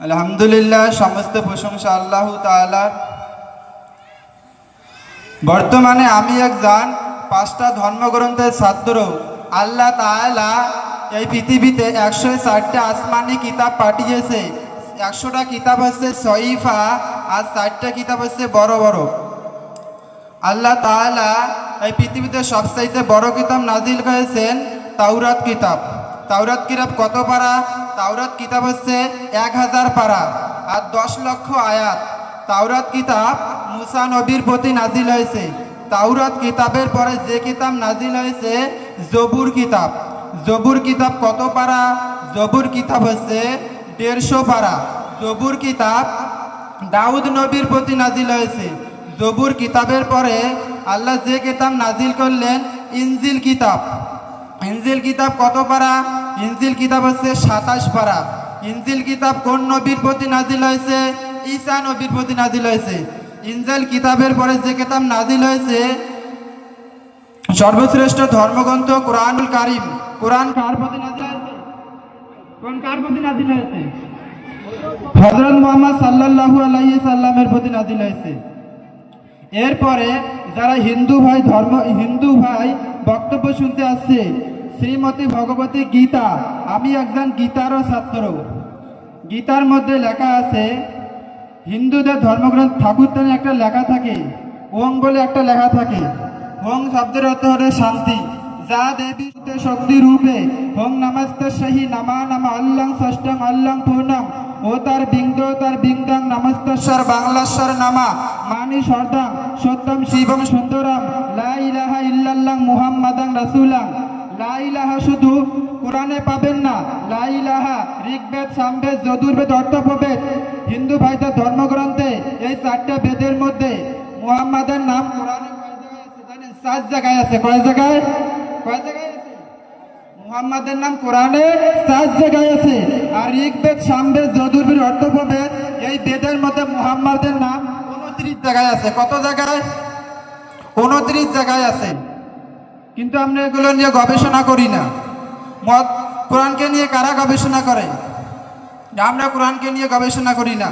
আলহামদুলিল্লাহ, সমস্ত প্রশংসা আল্লাহ তাআলার বর্তমানে আমি একজন পাঁচটা ধর্মগ্রন্থের ছাত্র। আল্লাহ তাআলা এই পৃথিবীতে একশো ষাটটা আসমানি কিতাব পাঠিয়েছে। একশোটা কিতাব হচ্ছে সইফা আর ষাটটা কিতাব হচ্ছে বড় বড়। আল্লাহ তাআলা এই পৃথিবীতে সবচাইতে বড় কিতাব নাজিল করেছেন তাওরাত কিতাব। তাওরাত কিতাব কত পারা? তাওরাত কিতাব হচ্ছে এক হাজার পারা আর দশ লক্ষ আয়াত। তাওরাত কিতাব মুসা নবীর প্রতি নাজিল হয়েছে। তাওরাত কিতাবের পরে যে কিতাব নাজিল হয়েছে, জবুর কিতাব। জবুর কিতাব কত পারা? জবুর কিতাব হচ্ছে দেড়শো পারা। জবুর কিতাব দাউদ নবীর প্রতি নাজিল হয়েছে। জবুর কিতাবের পরে আল্লাহ যে কিতাব নাজিল করলেন, ইনজিল কিতাব। ইনজিল কিতাব কত পারা? ইনজিল কিতাব হচ্ছে সাতাশ পারা। ইনজিল কিতাব কোন নবীর প্রতি নাজিল হয়েছে? ঈসা নবীর প্রতি নাজিল হয়েছে। ইনজিল কিতাবের পরে যে কিতাব নাজিল হয়েছে, সর্বশ্রেষ্ঠ ধর্মগ্রন্থ কোরআনুল কারিম। কোরআন কার প্রতি নাজিল হয়েছে? কোন কার প্রতি নাজিল হয়েছে? হজরত মোহাম্মদ সাল্লাল্লাহু আলাইহি সাল্লামের প্রতি নাজিল হয়েছে। এরপরে যারা হিন্দু ভাই ধর্ম, হিন্দু ভাই বক্তব্য শুনতে আসছে শ্রীমতী ভগবতী গীতা, আমি একজন গীতারও ছাত্র। গীতার মধ্যে লেখা আছে, হিন্দুদের ধর্মগ্রন্থ ঠাকুরতানে একটা লেখা থাকে, ওং বলে একটা লেখা থাকে। ওং শব্দের অর্থ হলো শান্তি। যা দেবী শক্তি রূপে, ওং নমস্তে সহি নামা নামা, আল্লাং ষষ্ঠং, আল্লাং পূর্ণং, ও তার বিংদ তার বিংদং নমস্তস্বর বাংলাস্বর নামা, মানি সর্দাং সত্যম শিবম সুন্দরম লা ইলাহা ইল্লাল্লাহ মুহাম্মাদাং রাসূলাং। লা ইলাহা শুধু কোরআনে পাবেন না। লা ইলাহা ঋগ্বেদ সামবেদ যজুর্বেদ অর্থপ্রবেদ হিন্দু ভাইদের ধর্মগ্রন্থে এই চারটে বেদের মধ্যে মুহাম্মাদের নাম কোরআনে জানেন? সাত জায়গায় আছে। কয় জায়গায়? কয় জায়গায় মুহাম্মাদের নাম কোরআনে সাত জায়গায় আছে। আর ঋগ্বেদ সামবেদ যদুর্বেদ অর্থপ্রবেদ এই বেদের মধ্যে মুহাম্মাদের নাম উনত্রিশ জায়গায় আছে। কত জায়গায়? উনত্রিশ জায়গায় আছে। কিন্তু আমরা এগুলো নিয়ে গবেষণা করি না। মত কোরআনকে নিয়ে কারা গবেষণা করে? আমরা কোরআনকে নিয়ে গবেষণা করি না।